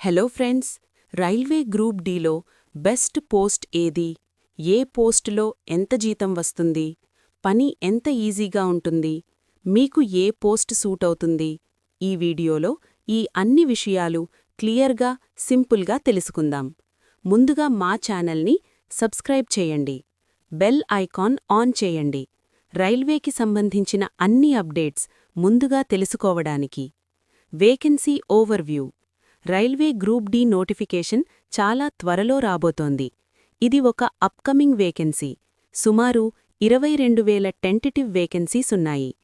Hello friends railway group డీలో best post ఏది? ఏ పోస్టులో ఎంత జీతం వస్తుంది? పని ఎంత ఈజీగా ఉంటుంది? మీకు ఏ పోస్ట్ సూట్ అవుతుంది? ఈ వీడియోలో ఈ అన్ని విషయాలు క్లియర్గా సింపుల్గా తెలుసుకుందాం. ముందుగా మా ఛానల్ని సబ్స్క్రైబ్ చేయండి. బెల్ ఐకాన్ ఆన్ చేయండి. రైల్వేకి సంబంధించిన అన్ని అప్డేట్స్ ముందుగా తెలుసుకోవడానికి. Vacancy overview. Railway group D notification చాలా త్వరలో రాబోతోంది. ఇది ఒక అప్కమింగ్ వేకెన్సీ. సుమారు ఇరవై రెండు వేల టెంటిటివ్ వేకెన్సీస్ ఉన్నాయి.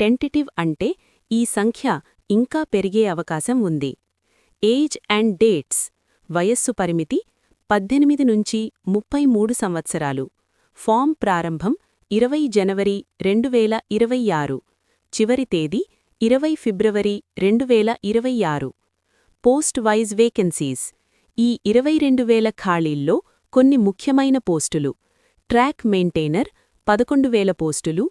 టెంటిటివ్ అంటే ఈ సంఖ్య ఇంకా పెరిగే అవకాశం ఉంది. Age and dates. వయస్సు పరిమితి పద్దెనిమిది నుంచి ముప్పై మూడు సంవత్సరాలు. ఫామ్ ప్రారంభం ఇరవై జనవరి రెండు వేల ఇరవై ఆరు. చివరి తేదీ ఇరవై ఫిబ్రవరి రెండు వేల ఇరవై ఆరు. Post wise vacancies. ఈ ఇరవై రెండు వేల ఖాళీల్లో కొన్ని ముఖ్యమైన పోస్టులు. ట్రాక్ మెయింటైనర్ పదకొండు వేల పోస్టులు.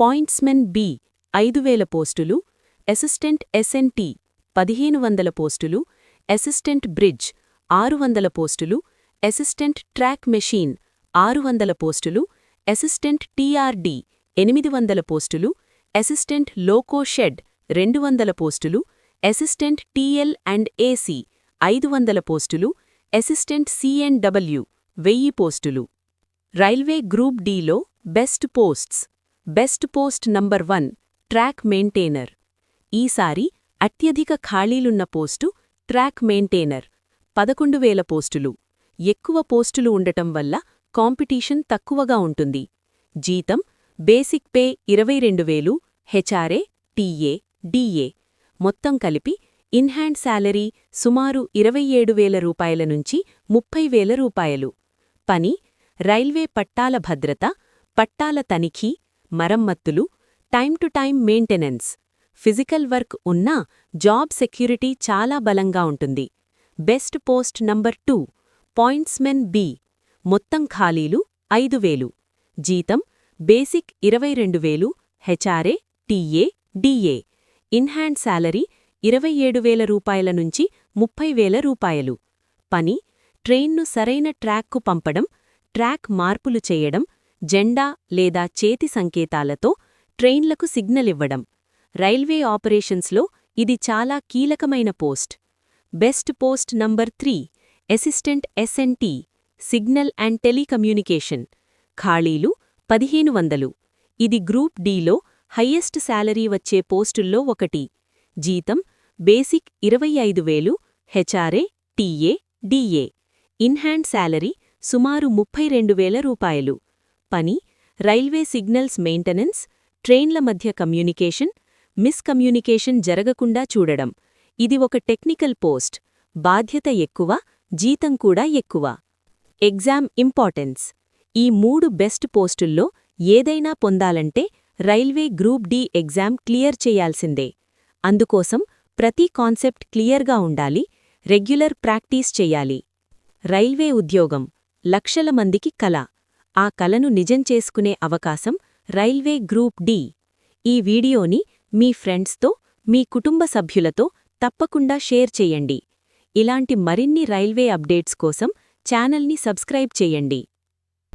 పాయింట్స్మెన్ బి ఐదు వేల పోస్టులు. అసిస్టెంట్ ఎస్ఎన్టి పదిహేను వందల పోస్టులు. అసిస్టెంట్ బ్రిడ్జ్ ఆరు వందల పోస్టులు. అసిస్టెంట్ ట్రాక్ మెషీన్ ఆరు వందల పోస్టులు. అసిస్టెంట్ టీఆర్డి ఎనిమిది వందల పోస్టులు. అసిస్టెంట్ లోకో షెడ్ రెండు వందల పోస్టులు. అసిస్టెంట్ టీఎల్ అండ్ ఏసీ ఐదు వందల పోస్టులు అసిస్టెంట్ సిఎన్డబ్ల్యూ వెయ్యి పోస్టులు. రైల్వే గ్రూప్ డీలో best posts. Best post number one track maintainer. ఈసారి అత్యధిక ఖాళీలున్న పోస్టు ట్రాక్ మెయింటైనర్. పదకొండు వేల పోస్టులు. ఎక్కువ పోస్టులు ఉండటం వల్ల కాంపిటీషన్ తక్కువగా ఉంటుంది. జీతం బేసిక్ పే ఇరవై రెండు వేలు హెచ్ఆర్ఏ టీఏ డిఏ. మొత్తం కలిపి ఇన్హ్యాండ్ శాలరీ సుమారు ఇరవై ఏడు వేల రూపాయల నుంచి ముప్పై వేల రూపాయలు. పని రైల్వే పట్టాల భద్రత పట్టాల తనిఖీ మరమ్మత్తులు time to time maintenance. Physical work ఉన్నా జాబ్ సెక్యూరిటీ చాలా బలంగా ఉంటుంది. Best post number two pointsmen B మొత్తం ఖాళీలు ఐదు వేలు. జీతం బేసిక్ ఇరవై రెండు వేలు HRA TA DA. In hand salary ఇరవై ఏడు వేల రూపాయల నుంచి ముప్పై వేల రూపాయలు. పని ట్రైన్ను సరైన ట్రాక్కు పంపడం ట్రాక్ మార్పులు చేయడం జెండా లేదా చేతి సంకేతాలతో ట్రైన్లకు సిగ్నల్ ఇవ్వడం. రైల్వే ఆపరేషన్స్లో ఇది చాలా కీలకమైన post. Best post number three assistant SNT signal and telecommunication. ఖాళీలు పదిహేను వందలు. ఇది గ్రూప్ డీలో హయ్యెస్ట్ శాలరీ వచ్చే పోస్టుల్లో ఒకటి. జీతం బేసిక్ ఇరవై ఐదు వేలు HRA TA DA. In hand salary సుమారు ముప్పై రెండు వేల రూపాయలు. పని రైల్వే సిగ్నల్స్ మెయింటెనెన్స్ ట్రైన్ల మధ్య కమ్యూనికేషన్ మిస్కమ్యూనికేషన్ జరగకుండా చూడడం. ఇది ఒక టెక్నికల్ పోస్ట్. బాధ్యత ఎక్కువ జీతం కూడా ఎక్కువ. Exam importance. ఈ మూడు బెస్ట్ పోస్టుల్లో ఏదైనా పొందాలంటే railway group D exam clear చేయాల్సిందే. అందుకోసం ప్రతి కాన్సెప్ట్ క్లియర్గా ఉండాలి రెగ్యులర్ ప్రాక్టీస్ చెయ్యాలి రైల్వే ఉద్యోగం లక్షల మందికి కల. ఆ కలను నిజం చేసుకునే అవకాశం రైల్వే గ్రూప్ డి. ఈ వీడియోని మీ ఫ్రెండ్స్తో మీ కుటుంబ సభ్యులతో తప్పకుండా షేర్ చేయండి. ఇలాంటి మరిన్ని రైల్వే అప్డేట్స్ కోసం ఛానల్ని సబ్స్క్రైబ్ చేయండి.